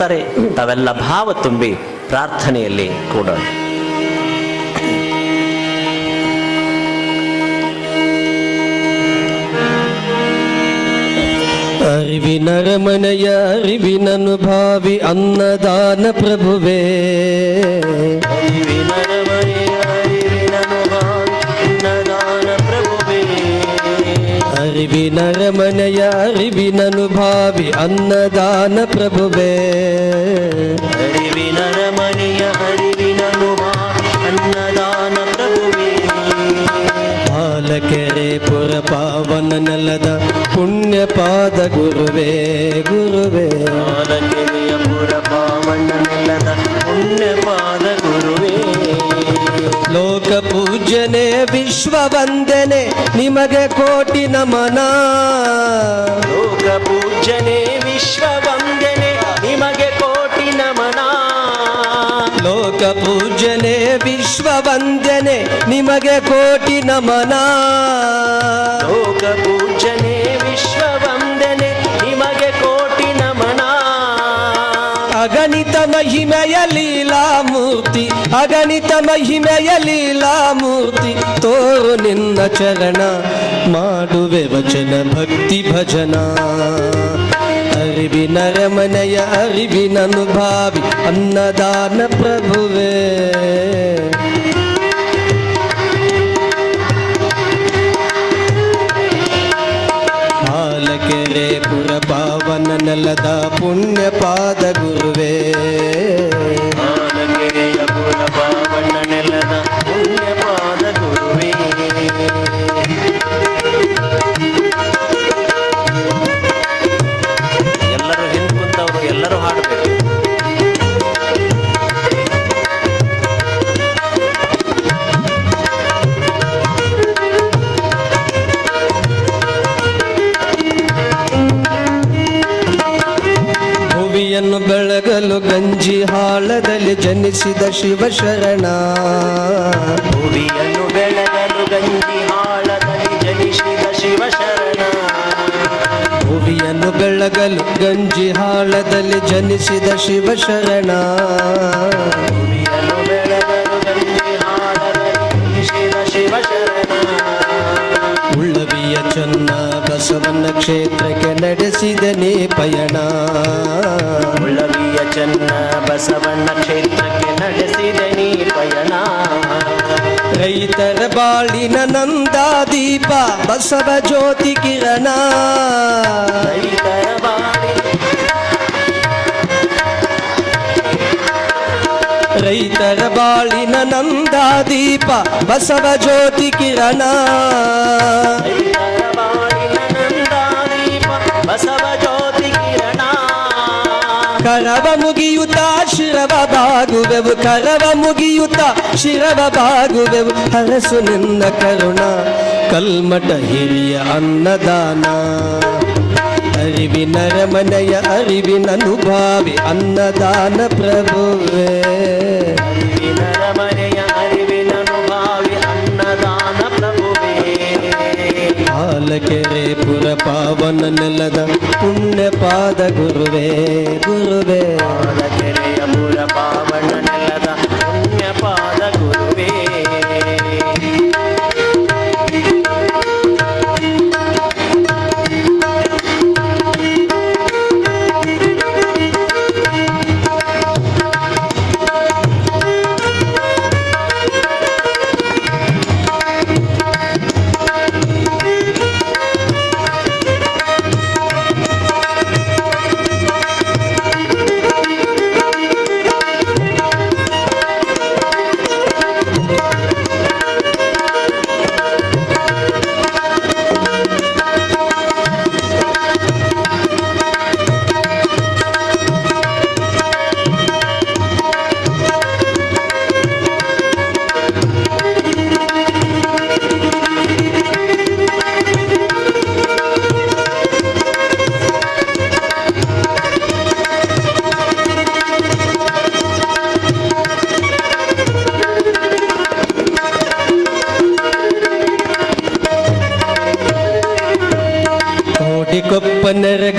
ತಾರೆ ತಾವೆಲ್ಲ ಭಾವ ತುಂಬಿ ಪ್ರಾರ್ಥನೆಯಲ್ಲಿ ಕೂಡೋಣ ಅರಿವಿನರಮನೆಯ ಅರಿವಿನನುಭಾವಿ ಅನ್ನದಾನ ಪ್ರಭುವೇ. ಅರಿವಿನರಮನೆಯ ಅರಿವಿನನುಭಾವಿ ಅನ್ನದಾನ ಪ್ರಭುವೇ ಅರಿವಿನರಮನೆಯ ಅರಿವಿನನುಭಾ ಅನ್ನದಾನ ಪ್ರಭುವೇ ಹಾಲಕೆರೆ ಪುರ ಪಾವನ ನೆಲದ ಪುಣ್ಯ ಪಾದ ಗುರುವೇ ಗುರುವೇ ಬಾಲಕೆರೆಯ ಪುರ ಪಾವನ ನೆಲದ ಪುಣ್ಯ ಪಾದ ಗುರುವೇ ಲೋಕ ಪೂಜನೆ ವಿಶ್ವ ವಂದನೆ ನಿಮಗೆ ಕೋಟಿ ನಮನ. ಲೋಕ ಪೂಜನೆ ವಿಶ್ವ ವಂದನೆ ನಿಮಗೆ ಕೋಟಿ ನಮನ. ಲೋಕ ಪೂಜನೆ ವಿಶ್ವ ವಂದನೆ ನಿಮಗೆ ಕೋಟಿ ನಮನ. ಮೂರ್ತಿ, ಅಗಣಿತ ಮಹಿಮೆಯ ಲೀಲಾ ಮೂರ್ತಿ, ತೋರು ನಿನ್ನ ಚರಣ, ಮಾಡುವೆ ವಚನ, ಭಕ್ತಿ ಭಜನ. ಅರಿವಿನರಮನೆಯ ಅರಿವಿನನುಭಾವಿ ಅನ್ನದಾನ ಪ್ರಭುವೇ. ಹಾಲಕೆರೆ ಪುರ ಪಾವನ ನೆಲದ ಪುಣ್ಯ ಪಾದ ಗುರುವೇ. ಜನಿಸಿದ ಶಿವಶರಣ. ಭುವಿಯನ್ನು ಬೆಳಗಲು ಗಂಜಿ ಹಾಳದಲ್ಲಿ ಜನಿಸಿದ ಶಿವಶರಣ. ಭುವಿಯನ್ನು ಬೆಳಗಲು ಗಂಜಿ ಹಾಳದಲ್ಲಿ ಜನಿಸಿದ ಶಿವಶರಣ. ಭುವಿಯನ್ನು ಬೆಳಗಲು ಗಂಜಿ ಹಾಳದಲ್ಲಿ ಜನಿಸಿದ ಶಿವಶರಣ. ಉಳ್ಳವಿಯ ಚನ್ನ ಬಸವನ ಕ್ಷೇತ್ರಕ್ಕೆ ನಡೆಸಿದನೇ ಪಯಣ. ಚೆನ್ನ ಬಸವಣ್ಣ ಕ್ಷೇತ್ರಕ್ಕೆ ನಡೆಸಿದ ನೀ ಪಯಣ. ರೈತರ ಬಾಳಿನ ನಂದಾದೀಪ ಬಸವ ಜ್ಯೋತಿ ಕಿರಣ. ರೈತರ ಬಾಳಿ. ರೈತರ ಬಾಳಿನ ನಂದಾದೀಪ ಬಸವ ಜ್ಯೋತಿ ಕಿರಣ. ಬಸವ ಕರವ ಮುಗಿಯುತ್ತ, ಶಿರವ ಬಾಗುವೆವು ಕರವ ಮುಗಿಯುತ್ತ, ಶಿರವ ಬಾಗುವೆವು. ಹರಸು ನಿನ್ನ ಕರುಣ ಕಲ್ಮಟ ಹಿರಿಯ ಅನ್ನದಾನ. ಅರಿವಿನನು ಭಾವಿ ಅನ್ನದಾನ ಪ್ರಭುವೇ. ಅರಿವಿನ ಮನೆಯ ಹಾಲಕೆರೆ ಪುರ ಪಾವನ ನೆಲದ ಪುಣ್ಯ ಪಾದ ಗುರುವೇ. ಗುರುವೇ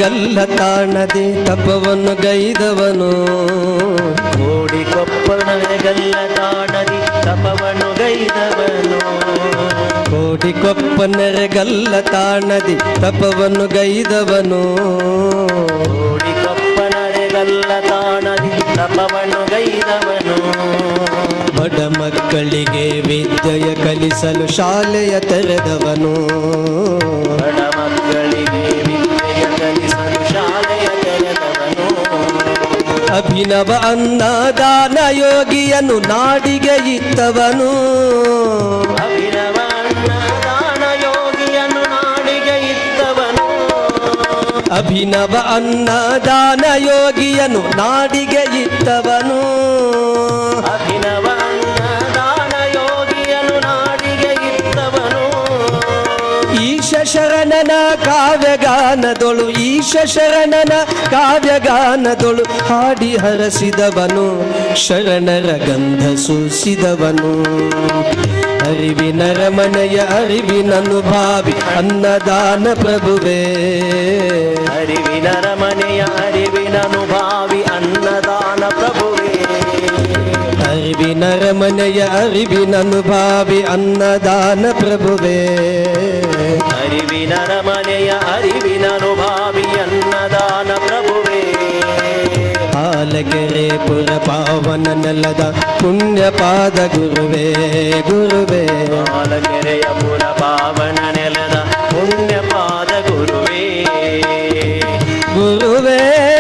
ನೆರೆಗಲ್ಲ ತಾಣದೆ ತಪವನ್ನು ಗೈದವನು. ಕೋಡಿ ಕೊಪ್ಪನಗಲ್ಲ ತಾಣದಿ ತಪವನ್ನು ಗೈದವನು. ಕೋಡಿ ಕೊಪ್ಪನರೆಗಲ್ಲ ತಾಣದಿ ತಪವನ್ನು ಗೈದವನು. ಕೋಡಿ ಕೊಪ್ಪನರೆಗಲ್ಲ ತಾಣದಿ ತಪವನ್ನು ಗೈದವನು. ಬಡ ಮಕ್ಕಳಿಗೆ ವಿದ್ಯೆಯ ಕಲಿಸಲು ಶಾಲೆಯ ತೆರೆದವನು. ಬಡ ಅಭಿನವ ಅನ್ನದಾನ ಯೋಗಿಯನು ನಾಡಿಗೆ ಇತ್ತವನು. ಅಭಿನವ ಅನ್ನದಾನ ಯೋಗಿಯನು ನಾಡಿಗೆ ಇದ್ದವನು ಅಭಿನವ ಅನ್ನದಾನ ಯೋಗಿಯನು ನಾಡಿಗೆ ಇತ್ತವನು. ಅಭಿನವ ಶರಣನ ಕಾವ್ಯಗಾನದೊಳು ಈಶ ಶರಣನ ಕಾವ್ಯಗಾನದೊಳು ಹಾಡಿ ಹರಸಿದವನು, ಶರಣರ ಗಂಧ ಸೂಸಿದವನು. ಅರಿವಿನ ರಮಣೆಯ ಅರಿವಿನನುಭಾವಿ ಅನ್ನದಾನ ಪ್ರಭುವೇ. ಅರಿವಿನ ರಮಣೆಯ ಅರಿವಿನನು ಅನುಭಾವಿ ಅನ್ನದಾನ ಪ್ರಭುವೇ. ಅರಿವಿನ ರಮಣೆಯ ಅರಿವಿನನುಭಾವಿ ಅನ್ನದಾನ ಪ್ರಭುವೇ. ಅರಿವಿನ ರಮನೆಯ ಅರಿವಿನ ಭಾವಿ ಅನ್ನದಾನ ಪ್ರಭುವೇ. ಹಾಲಗೆರೆ ಪುರ ಪಾವನ ನೆಲದ ಪುಣ್ಯ ಪಾದ ಗುರುವೇ ಗುರುವೇ. ಹಾಲಗೆರೆಯ ಪುರ ಪಾವನ ನೆಲದ ಪುಣ್ಯ ಪಾದ ಗುರುವೇ. ಗುರುವೇ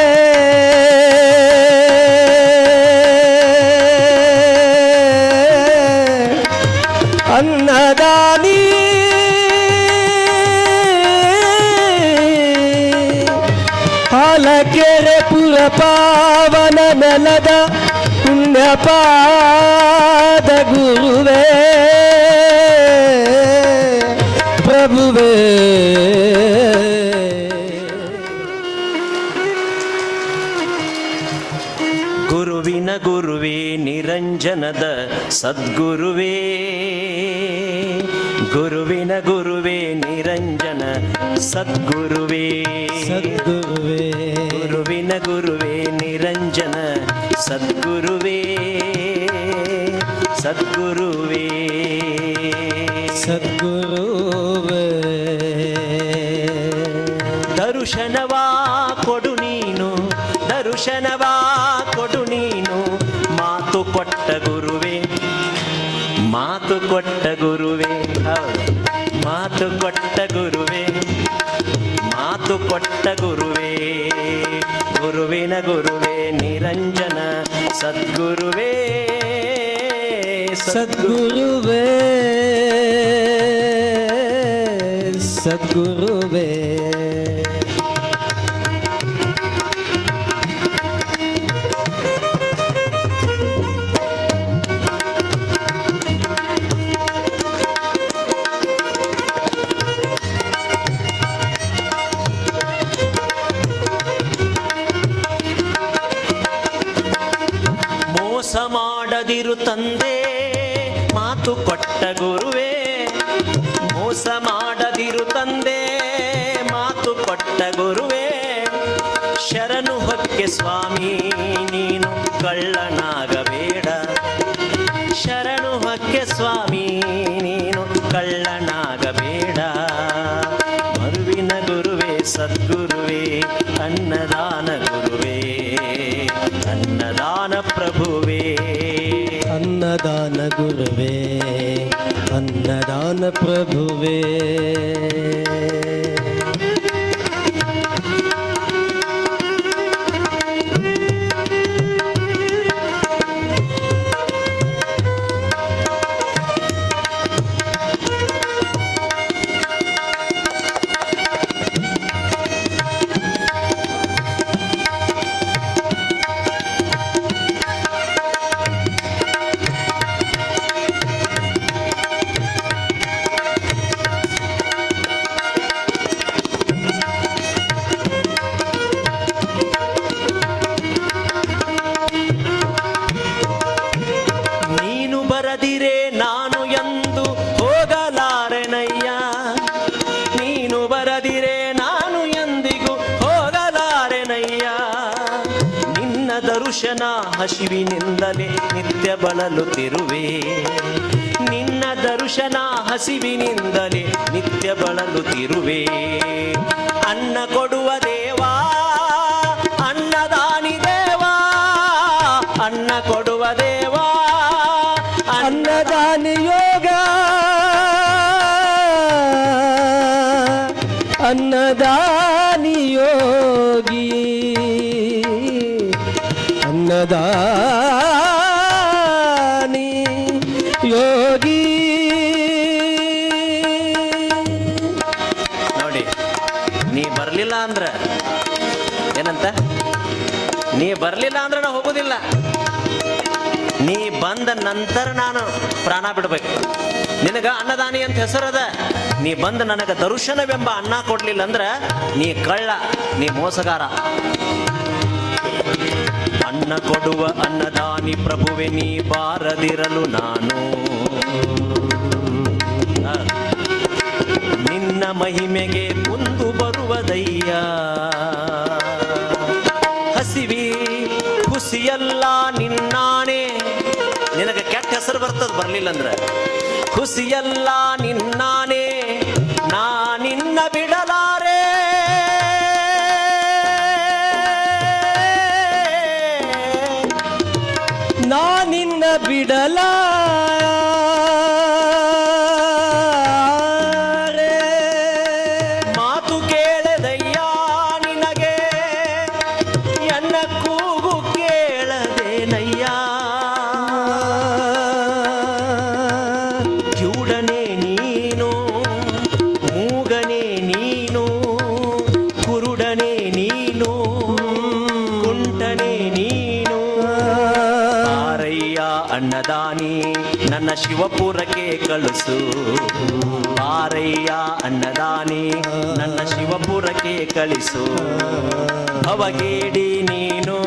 ಪಾವನ ನೆಲದ ಪುಣ್ಯ ಪಾದ ಗುರುವೇ. ಪ್ರಭುವೇ. ಗುರುವಿನ ಗುರುವೇ ನಿರಂಜನದ ಸದ್ಗುರುವೇ. ಗುರುವಿನ ಗುರುವೇ ನಿರಂಜನ ಸದ್ಗುರುವೇ. ಸದ್ಗುರುವೇ. ಗುರುವಿನ ಗುರುವೇ ನಿರಂಜನ ಸದ್ಗುರುವೇ ಸದ್ಗುರುವೇ. ಸದ್ಗುರುವೇ. ದರುಶನವಾ ಕೊಡು ನೀನು ದರುಶನವಾ ಕೊಡು ನೀನು. ಮಾತು ಕೊಟ್ಟ ಗುರುವೇ ಮಾತು ಕೊಟ್ಟ ಗುರುವೇ. ಮಾತು ಕೊಟ್ಟ ಗುರುವೇ ಮಾತು ಕೊಟ್ಟ ಗುರುವೇ. ಗುರುವಿನ ಗುರುವೇ. ಸದ್ಗುರುವೇ ಸದ್ಗುರುವೇ ಸದ್ಗುರುವೇ ಮೋಸ ಮಾಡದಿರು ತಂದೆ, ಮಾತು ಕೊಟ್ಟ ಗುರುವೇ. ಮೋಸ ಮಾಡದಿರು ತಂದೆ, ಮಾತು ಕೊಟ್ಟ ಗುರುವೇ. ಶರಣು ಹೊಕ್ಕೆ ಸ್ವಾಮಿ, ನೀನು ಕಳ್ಳನಾಗಬೇಡ. ಶರಣು ಹೊಕ್ಕೆ ಸ್ವಾಮಿ, ನೀನು ಕಳ್ಳನಾಗಬೇಡ. ಮರುವಿನ ಗುರುವೇ, ಸದ್ಗುರುವೇ, ಅನ್ನದಾನ ಗುರುವೇ. ಅನ್ನದಾನ ಪ್ರಭುವೇ ಅನ್ನದಾನ ಗುರುವೇ ಅನ್ನದಾನ ಪ್ರಭುವೇ ಹಸಿವಿನಿಂದಲೇ ನಿತ್ಯ ಬಳಲುತ್ತಿರುವೆ. ನಿನ್ನ ದರುಶನ ಹಸಿವಿನಿಂದಲೇ ನಿತ್ಯ ಬಳಲುತ್ತಿರುವೆ. ಅನ್ನ ಕೊಡುವ ದೇವಾ ಅನ್ನದಾನಿ ದೇವಾ, ಅನ್ನ ಕೊಡುವ ದೇವಾ, ಅನ್ನ ಬರಲಿಲ್ಲ ಅಂದ್ರೆ ನಾ ಹೋಗೋದಿಲ್ಲ. ನೀ ಬಂದ ನಂತರ ನಾನು ಪ್ರಾಣ ಬಿಡ್ಬೇಕು. ನಿನಗ ಅನ್ನದಾನಿ ಅಂತ ಹೆಸರದ ನೀ ಬಂದ ನನಗ ದರ್ಶನವೆಂಬ ಅನ್ನ ಕೊಡ್ಲಿಲ್ಲ ಅಂದ್ರ ನೀ ಕಳ್ಳ, ನೀ ಮೋಸಗಾರ. ಅನ್ನ ಕೊಡುವ ಅನ್ನದಾನಿ ಪ್ರಭುವೆ, ನೀ ಬಾರದಿರಲು ನಾನು. ನಿನ್ನ ಮಹಿಮೆಗೆ ಕುಂದು ಬರುವುದಯ್ಯ ಹಸಿವಿ ಖುಷಿಯಲ್ಲ ನಿನ್ನಾಣೆ. ನಿನಗೆ ಕೆಟ್ಟ ಹೆಸರು ಬರ್ತದ ಬರ್ಲಿಲ್ಲ ಅಂದ್ರೆ ಖುಷಿಯಲ್ಲ ನಿನ್ನಾಣೆ, ನಾ ನಿನ್ನ ಬಿಡಲಾರೆ. ನಾ ನಿನ್ನ ಬಿಡಲಾರೆ. ಮಾತು ಕೇಳದಯ್ಯ ನಿನಗೆ. ಎನ್ನ ಶಿವಪುರಕ್ಕೆ ಕಳಿಸು. ಆರಯ್ಯ ಅನ್ನದಾನಿ ನನ್ನ ಶಿವಪುರಕ್ಕೆ ಕಳಿಸು. ಅವಗೇಡಿ ನೀನು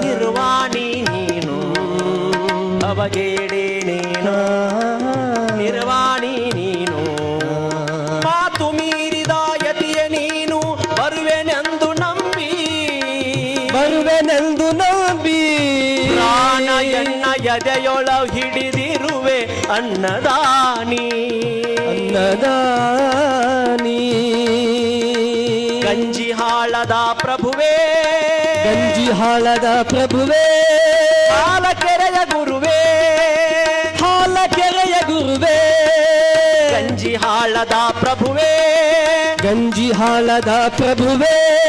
ನಿರ್ವಾಣಿ ನೀನು. ಅವಗೇಡಿ ನೀನು ನಿರ್ವಾಣಿ ನೀನು. ಮಾತು ಮೀರಿದ ಯತಿಯ ನೀನು ಬರುವೆನೆಂದು ನಂಬಿ. ಬರುವೆನೆಂದು ನಂಬಿ. ಪ್ರಾಣ ಎಣ್ಣ ಎದೆಯೊಳ ಹಿಡಿದಿರುವೆ ಅನ್ನದಾನಿ. ಅನ್ನದಾನಿ. ಗಂಜಿಹಾಳದ ಪ್ರಭುವೇ. ಗಂಜಿಹಾಳದ ಪ್ರಭುವೇ. ಹಾಲಕೆರೆಯ ಗುರುವೇ. ಹಾಲಕೆರೆಯ ಗುರುವೇ. ಗಂಜಿಹಾಳದ ಪ್ರಭುವೇ. ಗಂಜಿಹಾಳದ ಪ್ರಭುವೇ.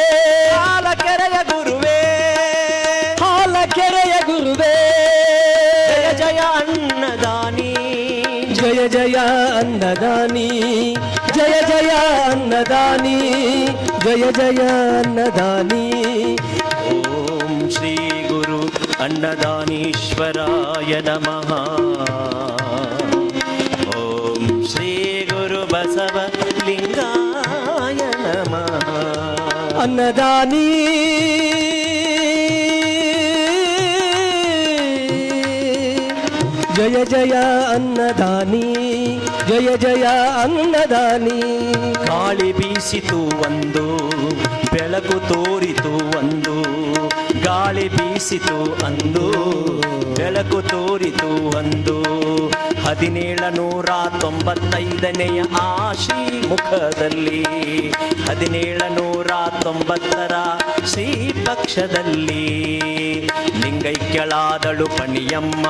जय जय अन्नदानी जय जय अन्नदानी जय जय अन्नदानी। ॐ श्रीगुरु अन्नदानीश्वराय नमः। ॐ श्रीगुरु बसवन् लीलाय नमः। अन्नदानी ಜಯ ಜಯ ಅನ್ನದಾನಿ, ಜಯ ಜಯ ಅನ್ನದಾನಿ. ಗಾಳಿ ಬೀಸಿತು ಒಂದು, ಬೆಳಕು ತೋರಿತು ಒಂದು, ಗಾಳಿ ಬೀಸಿತು ಅಂದು, ಬೆಳಕು ತೋರಿತು ಒಂದು ಹದಿನೇಳ ನೂರ ತೊಂಬತ್ತೈದನೆಯ ಆಶಿ ಮುಖದಲ್ಲಿ ಹದಿನೇಳ ನೂರ ತೊಂಬತ್ತರ ಶ್ರೀ ಪಕ್ಷದಲ್ಲಿ ಲಿಂಗೈಕ್ಯಳಾದಳು ಪಣಿಯಮ್ಮ.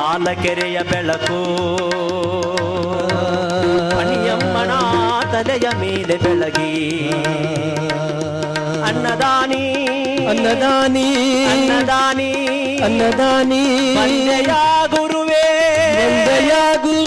ಹಾಲಕೆರೆಯ ಬೆಳಕು ಪಣಿಯಮ್ಮನ ತಲೆಯ ಮೇಲೆ ಬೆಳಗಿ. ಅನ್ನದಾನಿ. ಅನ್ನದಾನಿ. ಅನ್ನದಾನಿ. ಅನ್ನದಾನಿ. ಗುರುವೇ ಗುರು